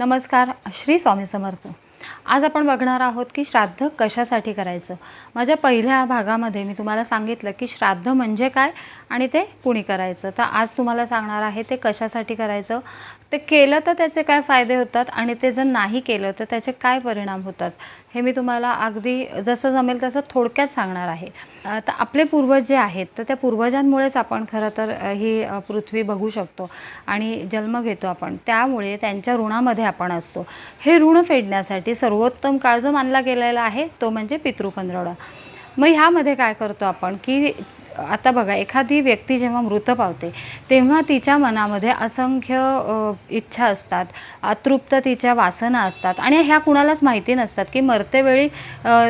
नमस्कार श्री स्वामी समर्थ. आज आपण बघणार आहोत की श्राद्ध कशासाठी करायचं? माझ्या पहिल्या भागामध्ये मी तुम्हाला सांगितलं की श्राद्ध म्हणजे काय आणि ते कुणी करायचं? तर आज तुम्हाला सांगणार आहे ते कशासाठी करायचं? ते केलं तर त्याचे काय फायदे होतात आणि ते जर नाही केलं तर त्याचे काय परिणाम होतात? हे मी तुम्हाला अगदी जसं जमेल तसं थोडक्यात सांगणार आहे. आता आपले पूर्वज जे आहेत तर त्या पूर्वजांमुळेच आपण खरं तर ही पृथ्वी बघू शकतो आणि जन्म घेतो आपण. त्यामुळे त्यांच्या ऋणामध्ये आपण असतो. हे ऋण फेडण्यासाठी सर्वोत्तम काळ जो मानला गेलेला आहे तो म्हणजे पितृपंधरवडा मग ह्यामध्ये काय करतो आपण की आता बघा एखादी व्यक्ती जेव्हा मृत पावते तेव्हा तिच्या मनामध्ये असंख्य इच्छा असतात अतृप्त तिच्या वासना असतात आणि ह्या कुणालाच माहिती नसतात की मरतेवेळी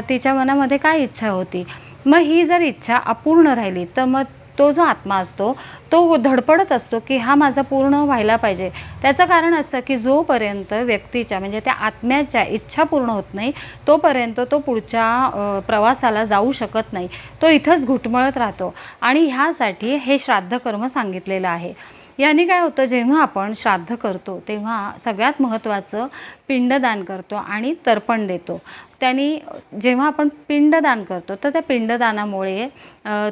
तिच्या मनामध्ये काय इच्छा होती. मग ही जर इच्छा अपूर्ण राहिली तर मग तो जो आत्मा असतो तो धडपडत असतो की हा माझा पूर्ण व्हायला पाहिजे. त्याचं कारण असं की जोपर्यंत व्यक्तीच्या म्हणजे त्या आत्म्याच्या इच्छा पूर्ण होत नाही तोपर्यंत तो पुढच्या प्रवासाला जाऊ शकत नाही. तो इथंच घुटमळत राहतो. आणि ह्यासाठी हे श्राद्ध कर्म सांगितलेलं आहे. याने काय होतं जेव्हा आपण श्राद्ध करतो तेव्हा सगळ्यात महत्त्वाचं पिंडदान करतो आणि तर्पण देतो. त्यांनी जेव्हा आपण पिंडदान करतो तर त्या पिंडदानामुळे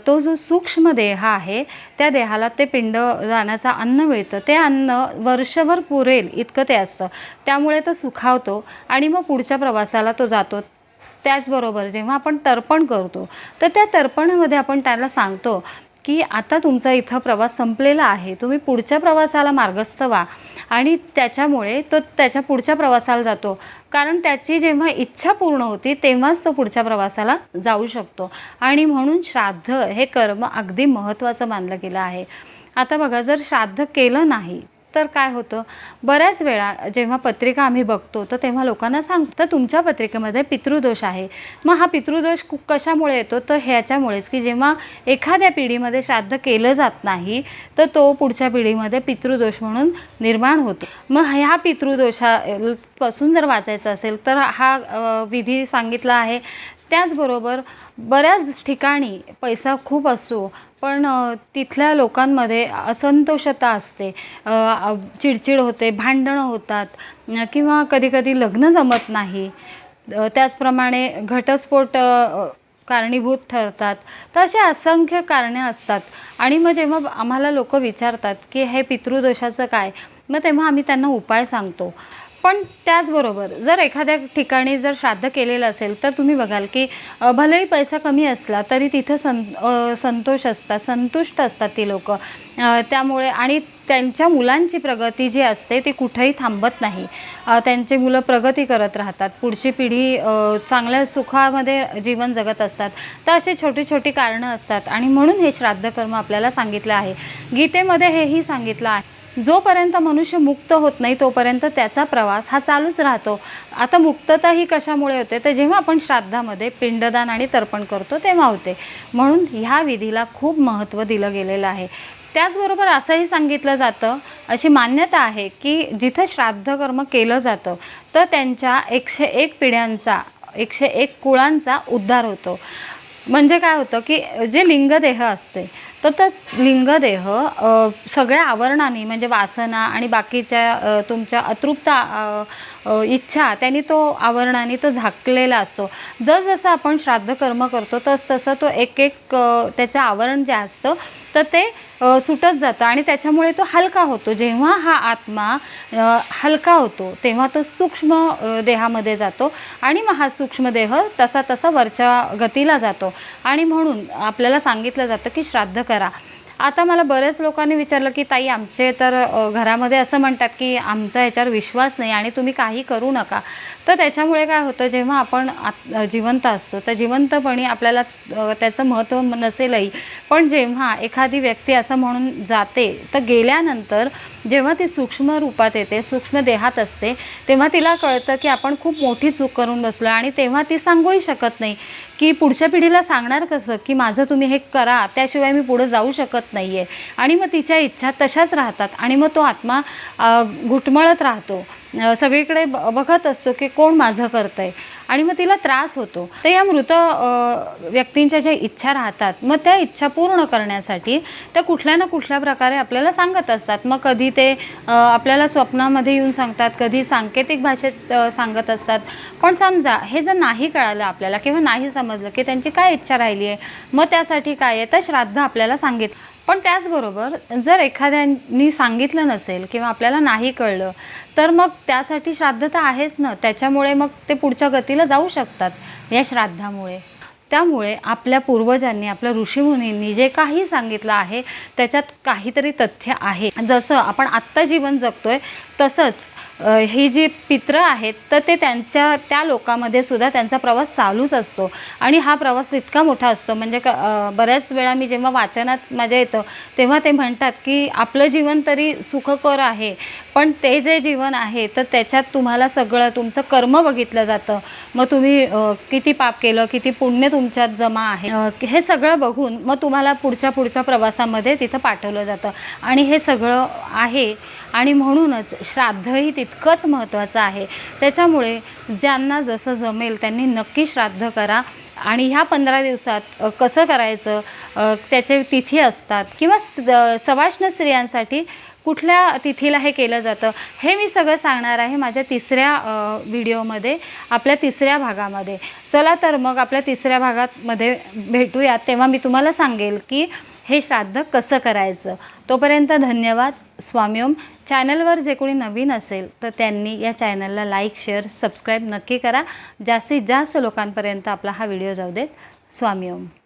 तो जो सूक्ष्म देह आहे त्या देहाला ते पिंडदानाचं अन्न मिळतं. ते अन्न वर्षभर पुरेल इतकं ते असतं. त्यामुळे तो सुखावतो आणि मग पुढच्या प्रवासाला तो जातो. त्याचबरोबर जेव्हा आपण तर्पण करतो तर त्या तर्पणामध्ये आपण त्याला सांगतो की आता तुमचा इथं प्रवास संपलेला आहे. तुम्ही पुढच्या प्रवासाला मार्गस्थ व्हा. आणि त्याच्यामुळे तो त्याच्या पुढच्या प्रवासाला जातो. कारण त्याची जेव्हा इच्छा पूर्ण होती तेव्हाच तो पुढच्या प्रवासाला जाऊ शकतो. आणि म्हणून श्राद्ध हे कर्म अगदी महत्त्वाचं मानलं गेलं आहे. आता बघा जर श्राद्ध केलं नाही तर काय होतं? बऱ्याच वेळा जेव्हा पत्रिका आम्ही बघतो तर तेव्हा लोकांना सांगतो तर तुमच्या पत्रिकेमध्ये पितृदोष आहे. मग हा पितृदोष कु- कशामुळे येतो? तर ह्याच्यामुळेच की जेव्हा एखाद्या पिढीमध्ये श्राद्ध केलं जात नाही तर तो पुढच्या पिढीमध्ये पितृदोष म्हणून निर्माण होतो. मग ह्या पितृदोषापासून जर वाचायचं असेल तर हा विधी सांगितला आहे. त्याचबरोबर बऱ्याच ठिकाणी पैसा खूप असतो. पण तिथल्या लोकांमध्ये असंतोषता असते. चिडचिड होते भांडणं होतात किंवा कधीकधी लग्न जमत नाही. त्याचप्रमाणे घटस्फोट कारणीभूत ठरतात. तर असे असंख्य कारणे असतात. आणि मग जेव्हा आम्हाला लोक विचारतात की हे पितृदोषाचं काय? मग तेव्हा आम्ही त्यांना उपाय सांगतो. पण त्याचबरोबर जर एखाद्या ठिकाणी जर श्राद्ध केलेलं असेल तर तुम्ही बघाल की भलेही पैसा कमी असला तरी तिथं सं संतोष असतात संतुष्ट असतात ती लोक. त्यामुळे आणि त्यांच्या मुलांची प्रगती जी असते ती कुठेही थांबत नाही. त्यांचे मुलं प्रगती करत राहतात. पुढची पिढी चांगल्या सुखामध्ये जीवन जगत असतात. तर असे छोटी छोटी कारणं असतात. आणि म्हणून हे श्राद्ध कर्म आपल्याला सांगितलं आहे. गीतेमध्ये हेही सांगितलं आहे. जोपर्यंत मनुष्य मुक्त होत नाही तोपर्यंत त्याचा प्रवास हा चालूच राहतो. आता मुक्तता ही कशामुळे होते? तर जेव्हा आपण श्राद्धामध्ये पिंडदान आणि तर्पण करतो तेव्हा होते. म्हणून ह्या विधीला खूप महत्त्व दिलं गेलेलं आहे. त्याचबरोबर असंही सांगितलं जातं अशी मान्यता आहे की जिथं श्राद्ध कर्म केलं जातं तर त्यांच्या एकशे एक पिढ्यांचा एकशे एक कुळांचा उद्धार होतो. म्हणजे काय होतं की जे लिंगदेह असते तर त्या लिंगदेह सगळ्या आवरणाने म्हणजे वासना आणि बाकीच्या तुमच्या अतृप्त इच्छा त्यांनी तो आवरणाने तो झाकलेला असतो. जसजसं आपण श्राद्ध कर्म करतो तस तसं तो एक एक त्याचं आवरण जे असतं तर ते सुटत जातं आणि त्याच्यामुळे तो हलका होतो. जेव्हा हा आत्मा हलका होतो तेव्हा तो सूक्ष्म देहामध्ये जातो आणि मग हा सूक्ष्म देह तसा तसा वरच्या गतीला जातो. आणि म्हणून आपल्याला सांगितलं जातं की श्राद्ध करा. आता मला बऱ्याच लोकांनी विचारलं की ताई आमचे तर घरामध्ये असं म्हणतात की आमचा याच्यावर विश्वास नाही आणि तुम्ही काही करू नका. तर त्याच्यामुळे काय होतं जेव्हा आपण आत जिवंत असतो तर जिवंतपणी आपल्याला त्याचं महत्त्व नसेलही. पण जेव्हा एखादी व्यक्ती असं म्हणून जाते तर गेल्यानंतर जेव्हा ती सूक्ष्म रूपात येते सूक्ष्म देहात असते तेव्हा तिला कळतं की आपण खूप मोठी चूक करून बसलो आणि तेव्हा ती सांगूही शकत नाही की पुढच्या पिढीला सांगणार कसं की माझं तुम्ही हे करा त्याशिवाय मी पुढं जाऊ शकत नाही आहे आणि मग तिच्या इच्छा तशाच राहतात आणि मग तो आत्मा घुटमळत राहतो. सगळीकडे ब बघत असतो की कोण माझं करतं आहे आणि मग तिला त्रास होतो. तर या मृत व्यक्तींच्या ज्या इच्छा राहतात मग त्या इच्छा पूर्ण करण्यासाठी त्या कुठल्या ना कुठल्या प्रकारे आपल्याला सांगत असतात. मग कधी ते आपल्याला स्वप्नामध्ये येऊन सांगतात कधी सांकेतिक भाषेत सांगत असतात. पण समजा हे जर नाही कळालं आपल्याला किंवा नाही समजलं की त्यांची काय इच्छा राहिली आहे मग त्यासाठी काय आहे? तर श्राद्ध आपल्याला सांगित पण त्याचबरोबर जर एखाद्यानी सांगितलं नसेल किंवा आपल्याला नाही कळलं तर मग त्यासाठी श्राद्ध तर आहेच ना. त्याच्यामुळे मग ते पुढच्या गतीला जाऊ शकतात या श्राद्धामुळे. त्यामुळे आपल्या पूर्वजांनी आपल्या ऋषीमुनींनी जे काही सांगितलं आहे त्याच्यात काहीतरी तथ्य आहे. जसं आपण आत्ता जीवन जगतोय तसंच ही जी पित्र आहेत तर ते त्यांच्या त्या लोकांमध्ये सुद्धा त्यांचा प्रवास चालूच असतो. आणि हा प्रवास इतका मोठा असतो म्हणजे क बऱ्याच वेळा मी जेव्हा वाचनात माझ्या येतं तेव्हा ते म्हणतात की आपलं जीवन तरी सुखकर आहे पण ते जे जीवन आहे तर त्याच्यात तुम्हाला सगळं तुमचं कर्म बघितलं जातं. मग तुम्ही किती पाप केलं किती पुण्य तुमच्यात जमा आहे. हे सगळं बघून मग तुम्हाला पुढच्या पुढच्या प्रवासामध्ये तिथं पाठवलं जातं. आणि हे सगळं आहे. आणि म्हणूनच श्राद्धही तितकंच महत्त्वाचं आहे. त्याच्यामुळे ज्यांना जसं जमेल त्यांनी नक्की श्राद्ध करा. आणि ह्या पंधरा दिवसात कसं करायचं? त्याचे तिथी असतात. किंवा सवाष्ण स्त्रियांसाठी कुठल्या तिथीला हे केलं जातं हे मी सगळं सांगणार आहे माझ्या तिसऱ्या व्हिडिओमध्ये आपल्या तिसऱ्या भागामध्ये. चला तर मग आपल्या तिसऱ्या भागामध्ये भेटूयात तेव्हा मी तुम्हाला सांगेल की हे श्राद्ध कसं करायचं. तोपर्यंत धन्यवाद स्वामी ओम चॅनलवर जे कोणी नवीन असेल तर त्यांनी या चॅनलला लाईक शेअर सबस्क्राईब नक्की करा. जास्तीत जास्त लोकांपर्यंत आपला हा व्हिडिओ जाऊ देत. स्वामी ओम